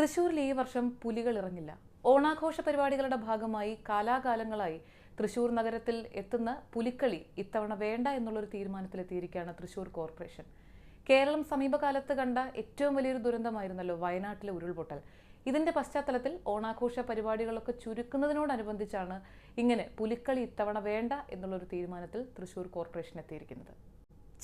തൃശൂരിൽ ഈ വർഷം പുലികൾ ഇറങ്ങില്ല. ഓണാഘോഷ പരിപാടികളുടെ ഭാഗമായി കാലാകാലങ്ങളായി തൃശൂർ നഗരത്തിൽ എത്തുന്ന പുലിക്കളി ഇത്തവണ വേണ്ട എന്നുള്ളൊരു തീരുമാനത്തിലെത്തിയിരിക്കുകയാണ് തൃശൂർ കോർപ്പറേഷൻ. കേരളം സമീപകാലത്ത് കണ്ട ഏറ്റവും വലിയൊരു ദുരന്തമായിരുന്നല്ലോ വയനാട്ടിലെ ഉരുൾപൊട്ടൽ. ഇതിന്റെ പശ്ചാത്തലത്തിൽ ഓണാഘോഷ പരിപാടികളൊക്കെ ചുരുക്കുന്നതിനോടനുബന്ധിച്ചാണ് ഇങ്ങനെ പുലിക്കളി ഇത്തവണ വേണ്ട എന്നുള്ളൊരു തീരുമാനത്തിൽ തൃശൂർ കോർപ്പറേഷൻ എത്തിയിരിക്കുന്നത്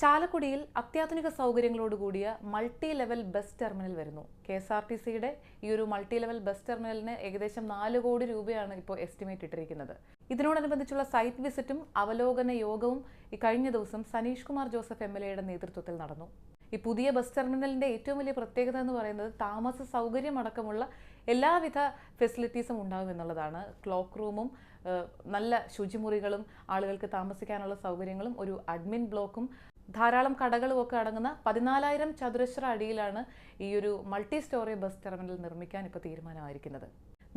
ചാലക്കുടിയിൽ അത്യാധുനിക സൗകര്യങ്ങളോട് കൂടിയ മൾട്ടി ലെവൽ ബസ് ടെർമിനൽ വരുന്നു. കെ എസ് ആർ ടി സിയുടെ ഈ ഒരു മൾട്ടി ലെവൽ ബസ് ടെർമിനലിന് ഏകദേശം നാല് കോടി രൂപയാണ് ഇപ്പോൾ എസ്റ്റിമേറ്റ് ഇട്ടിരിക്കുന്നത്. ഇതിനോടനുബന്ധിച്ചുള്ള സൈറ്റ് വിസിറ്റും അവലോകന യോഗവും ഈ കഴിഞ്ഞ ദിവസം സനീഷ് കുമാർ ജോസഫ് എം എൽ എയുടെ നേതൃത്വത്തിൽ നടന്നു. ഈ പുതിയ ബസ് ടെർമിനലിന്റെ ഏറ്റവും വലിയ പ്രത്യേകത എന്ന് പറയുന്നത് താമസ സൗകര്യമടക്കമുള്ള എല്ലാവിധ ഫെസിലിറ്റീസും ഉണ്ടാകും എന്നുള്ളതാണ്. ക്ലോക്ക് റൂമും നല്ല ശുചിമുറികളും ആളുകൾക്ക് താമസിക്കാനുള്ള സൗകര്യങ്ങളും ഒരു അഡ്മിൻ ബ്ലോക്കും ധാരാളം കടകളും ഒക്കെ അടങ്ങുന്ന പതിനാലായിരം ചതുരശ്ര അടിയിലാണ് ഈ ഒരു മൾട്ടി സ്റ്റോറി ബസ് ടെർമിനൽ നിർമ്മിക്കാൻ ഇപ്പോൾ തീരുമാനമായിരിക്കുന്നത്.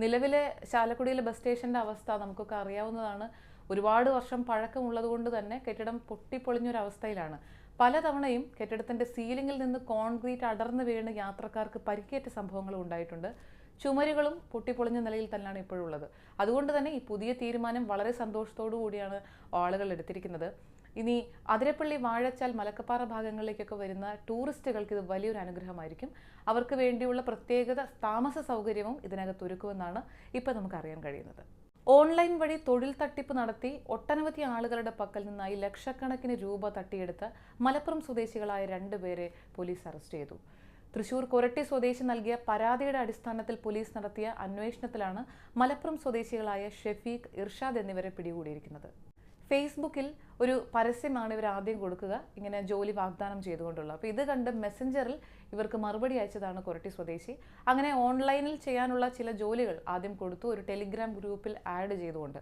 നിലവിലെ ചാലക്കുടിയിലെ ബസ് സ്റ്റേഷന്റെ അവസ്ഥ നമുക്കൊക്കെ അറിയാവുന്നതാണ്. ഒരുപാട് വർഷം പഴക്കമുള്ളതുകൊണ്ട് തന്നെ കെട്ടിടം പൊട്ടിപ്പൊളിഞ്ഞൊരവസ്ഥയിലാണ് പലതവണയും കെട്ടിടത്തിന്റെ സീലിംഗിൽ നിന്ന് കോൺക്രീറ്റ് അടർന്നു വീണ് യാത്രക്കാർക്ക് പരിക്കേറ്റ സംഭവങ്ങളും ഉണ്ടായിട്ടുണ്ട്. ചുമരുകളും പൊട്ടിപ്പൊളിഞ്ഞ നിലയിൽ തന്നെയാണ് ഇപ്പോഴുള്ളത്. അതുകൊണ്ട് തന്നെ ഈ പുതിയ തീരുമാനം വളരെ സന്തോഷത്തോടു കൂടിയാണ് ആളുകൾ എടുത്തിരിക്കുന്നത്. ഇനി അതിരപ്പള്ളി വാഴച്ചാൽ മലക്കപ്പാറ ഭാഗങ്ങളിലേക്കൊക്കെ വരുന്ന ടൂറിസ്റ്റുകൾക്ക് ഇത് വലിയൊരു അനുഗ്രഹമായിരിക്കും. അവർക്ക് വേണ്ടിയുള്ള പ്രത്യേകത താമസ സൗകര്യവും ഇതിനകത്ത് ഒരുക്കുമെന്നാണ് ഇപ്പം നമുക്ക് അറിയാൻ കഴിയുന്നത്. ഓൺലൈൻ വഴി തൊഴിൽ തട്ടിപ്പ് നടത്തി ഒട്ടനവധി ആളുകളുടെ പക്കൽ നിന്നായി ലക്ഷക്കണക്കിന് രൂപ തട്ടിയെടുത്ത് മലപ്പുറം സ്വദേശികളായ രണ്ടുപേരെ പോലീസ് അറസ്റ്റ് ചെയ്തു. തൃശൂർ കൊരട്ടി സ്വദേശി നൽകിയ പരാതിയുടെ അടിസ്ഥാനത്തിൽ പോലീസ് നടത്തിയ അന്വേഷണത്തിലാണ് മലപ്പുറം സ്വദേശികളായ ഷെഫീഖ് ഇർഷാദ് എന്നിവരെ പിടികൂടിയിരിക്കുന്നത്. ഫേസ്ബുക്കിൽ ഒരു പരസ്യമാണ് ഇവർ ആദ്യം കൊടുക്കുക ഇങ്ങനെ ജോലി വാഗ്ദാനം ചെയ്തുകൊണ്ടുള്ള അപ്പോൾ ഇത് കണ്ട് മെസ്സഞ്ചറിൽ ഇവർക്ക് മറുപടി അയച്ചതാണ് കൊരട്ടി സ്വദേശി. അങ്ങനെ ഓൺലൈനിൽ ചെയ്യാനുള്ള ചില ജോലികൾ ആദ്യം കൊടുത്തു ഒരു ടെലിഗ്രാം ഗ്രൂപ്പിൽ ആഡ് ചെയ്തുകൊണ്ട്.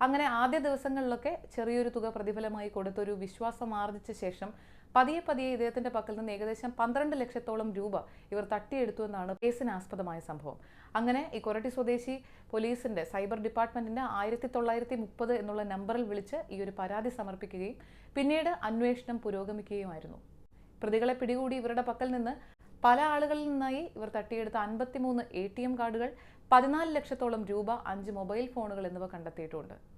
അങ്ങനെ ആദ്യ ദിവസങ്ങളിലൊക്കെ ചെറിയൊരു തുക പ്രതിഫലമായി കൊടുത്തൊരു വിശ്വാസം ആർജിച്ച ശേഷം പതിയെ പതിയെ ഇദ്ദേഹത്തിന്റെ പക്കൽ നിന്ന് ഏകദേശം പന്ത്രണ്ട് ലക്ഷത്തോളം രൂപ ഇവർ തട്ടിയെടുത്തു എന്നാണ് കേസിന് ആസ്പദമായ സംഭവം. അങ്ങനെ ഈ കൊരട്ടി സ്വദേശി പോലീസിന്റെ സൈബർ ഡിപ്പാർട്ട്മെന്റിന്റെ ആയിരത്തി തൊള്ളായിരത്തി മുപ്പത് എന്നുള്ള നമ്പറിൽ വിളിച്ച് ഈ ഒരു പരാതി സമർപ്പിക്കുകയും പിന്നീട് അന്വേഷണം പുരോഗമിക്കുകയുമായിരുന്നു. പ്രതികളെ പിടികൂടി ഇവരുടെ പക്കൽ നിന്ന് പല ആളുകളിൽ നിന്നായി ഇവർ തട്ടിയെടുത്ത അൻപത്തിമൂന്ന് എ ടി എം കാർഡുകൾ പതിനാല് ലക്ഷത്തോളം രൂപ അഞ്ച് മൊബൈൽ ഫോണുകൾ എന്നിവ കണ്ടെത്തിയിട്ടുണ്ട്